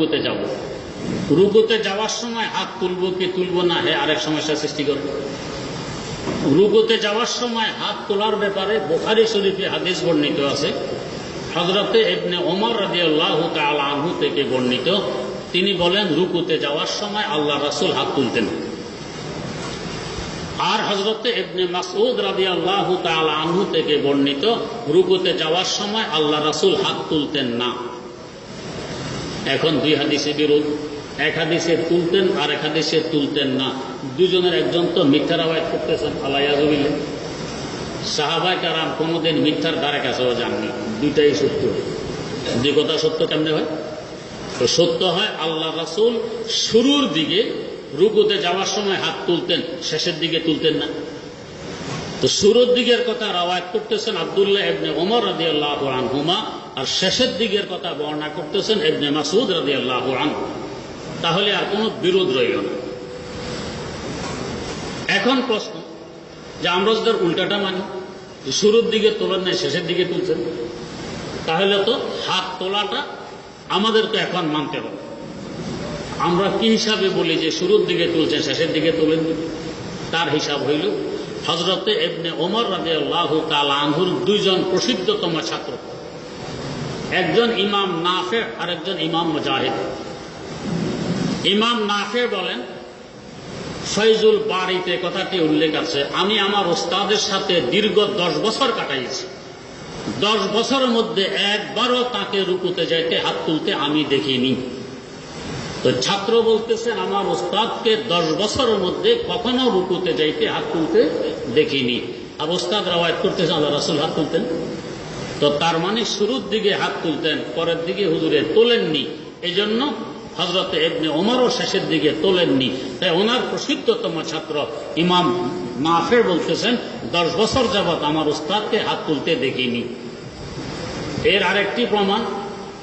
রুকুতে যাব। রুকুতে যাওয়ার সময় হাত তুলবো কি তুলবো না, হে আরেক সমস্যা সৃষ্টি করে রুকুতে যাওয়ার সময় হাত তোলার ব্যাপারে বোখারি শরীফে হাদিস বর্ণিত আছে। হজরতে ইবনে ওমর রাদিয়াল্লাহ তাআলা আনহু থেকে বর্ণিত। তিনি বলেন, রুকুতে যাওয়ার সময় আল্লাহ রাসুল হাত তুলতেন। আর হজরতে ইবনে মাসউদ রাদিয়াল্লাহু তাআলা আনহু থেকে বর্ণিত, রুকুতে যাওয়ার সময় আল্লাহ রাসূল হাত তুলতেন না। এখন দুই হাদিসে বিরোধ। এক হাদিসে তুলতেন আর এক হাদিসে তুলতেন না। দুজনের একজন তো মিথ্যার আওয়াজ করতেছেন আলাইয়াজবিল্লা সাহাবাই কারাম কোনোদিন মিথ্যার ধারে কাছেও যাননি। দুইটাই সত্য। দুই কথা সত্য কেমনে হয়? তো সত্য হয় আল্লাহ রাসূল শুরুর দিকে রুকুতে যাওয়ার সময় হাত তুলতেন, শেষের দিকে তুলতেন না। তো শুরুর দিকের কথা রাওয়ায়াত করতেছেন আব্দুল্লাহ ইবনে ওমর রাদিয়াল্লাহু আনহুমা, আর শেষের দিকের কথা বর্ণনা করতেছেন ইবনে মাসউদ রাদিয়াল্লাহু আনহু। তাহলে আর কোনো বিরোধ রইল না। এখন প্রশ্ন, যে আমরা যদি উল্টাটা মানি? যে শুরুর দিকে তোলেন নাই শেষের দিকে তুলছেন? তাহলে তো হাত তোলাটা আমাদেরকে এখন মানতে হবে। আমরা কি হিসাবে বলি যে শুরুর দিকে তুলছেন, শেষের দিকে তোলেন? তার হিসাব হইল হজরতে এবনে ওমর রাজে আল্লাহ আনহুর দুইজন প্রসিদ্ধতম ছাত্র। একজন ইমাম নাফে আর একজন ইমাম মুজাহিদ। ইমাম নাফে বলেন, ফৈজুল বাড়িতে কথাটি উল্লেখ আছে, আমি আমার ওস্তাদের সাথে দীর্ঘ দশ বছর কাটাইছি। দশ বছরের মধ্যে একবারও তাকে রুকুতে যাইতে হাত তুলতে আমি দেখিনি। তো ছাত্র বলতেছেন, আমার ওস্তাদকে দশ বছরের মধ্যে কখনো রুকুতে যাইতে হাত তুলতে দেখিনি। আর ওস্তাদ রাওয়ায়ত করতেছেন আল্লাহ রাসুল হাত তুলতেন। তো তার মানে শুরুর দিকে হাত তুলতেন, পরের দিকে হুজুরে তোলেননি। এই জন্য হজরত এবনে ওমরও শেষের দিকে তোলেননি। তাই ওনার প্রসিদ্ধতম ছাত্র ইমাম মাফের বলতেছেন, দশ বছর যাবৎ আমার উস্তাদকে হাত তুলতে দেখিনি। এর আরেকটি প্রমাণ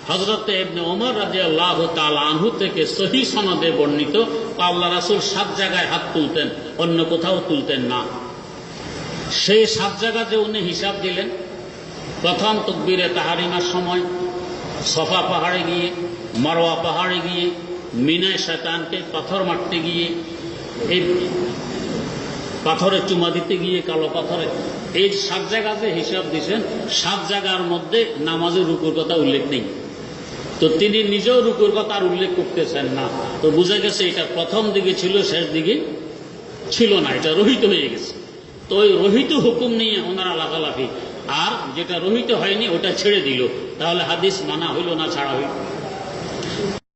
হজরত এবনে ওমর রাজি আল্লাহ আনহু থেকে সহি সনদে বর্ণিত আল্লাহ রাসুল সাত জায়গায় হাত তুলতেন, অন্য কোথাও তুলতেন না। সেই সাত জায়গাতে উনি হিসাব দিলেন, প্রথম তকবিরে তাহারিমার সময়, সফা পাহাড়ে গিয়ে মারোয়া পাহাড়ে গিয়ে, মিনায় শতানকে পাথর মারতে গিয়ে, এই পাথরে চুমা দিতে গিয়ে, কালো পাথরে, এই সাত জায়গাতে হিসাব দিয়েছেন সাত জায়গার মধ্যে নামাজের রুকুর কথা উল্লেখ নেই। তো তিনি নিজেও রুকুর কথা উল্লেখ করতেছেন না। তো বোঝা গেছে এটা প্রথম দিকে ছিল, শেষ দিকে ছিল না, এটা রহিত হয়ে গেছে। তো ওই রহিত হুকুম নিয়ে ওনারা লাফালাফি। আর যেটা রহিত হয়নি, ওটা ছেড়ে দিল। তাহলে হাদিস মানা হইল না, ছাড়া হইল।